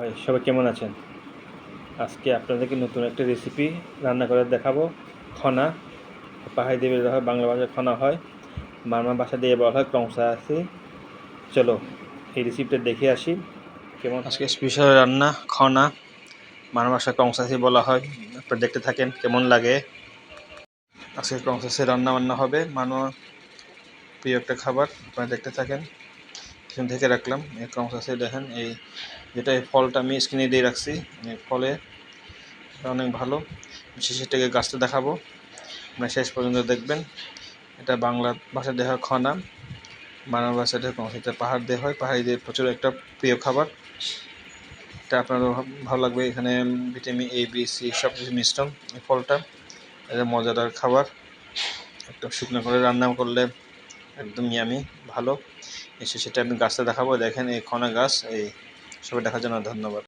ভাই, সবাই কেমন আছেন? আজকে আপনাদেরকে নতুন একটা রেসিপি রান্না করে দেখাবো। খনা, পাহাড়ি দেবের হয়, বাংলা ভাষায় খনা হয়। মারমা ভাষা দিয়ে বলা হয় কংসা আছে চলো, এই রেসিপিটা দেখে আসি। কেমন? আজকে স্পেশাল রান্না, খনা। মারমা ভাষায় কংসাসি বলা হয়। আপনারা দেখতে থাকেন, কেমন লাগে? আজকে কংসাসি রান্না বান্না হবে। মানবা প্রিয় একটা খাবার, আপনারা দেখতে থাকেন। পিছন থেকে রাখলাম। এই আছে, দেখেন, এই যেটা এই ফলটা আমি স্ক্রিনে দিয়ে রাখছি ফলে অনেক ভালো। শেষেরটাকে গাছটা দেখাবো। আপনারা শেষ পর্যন্ত দেখবেন। এটা বাংলা ভাষা দেওয়া হয় খনা। বাংলা ভাষা ভাষাটা কংসাতে পাহাড় দেওয়া হয়। পাহাড়ি দিয়ে প্রচুর একটা প্রিয় খাবার। এটা আপনারও ভালো লাগবে। এখানে ভিটামিন এ বি সি সব কিছু মিশ্রণ এই ফলটা। এটা মজাদার খাবার। একটা শুকনো করে রান্না করলে একদম ইয়ামি, ভালো। এসে সেটা আমি গাছটা দেখাবো। দেখেন এই খনা গাছ, এই সবাই দেখার জন্য ধন্যবাদ।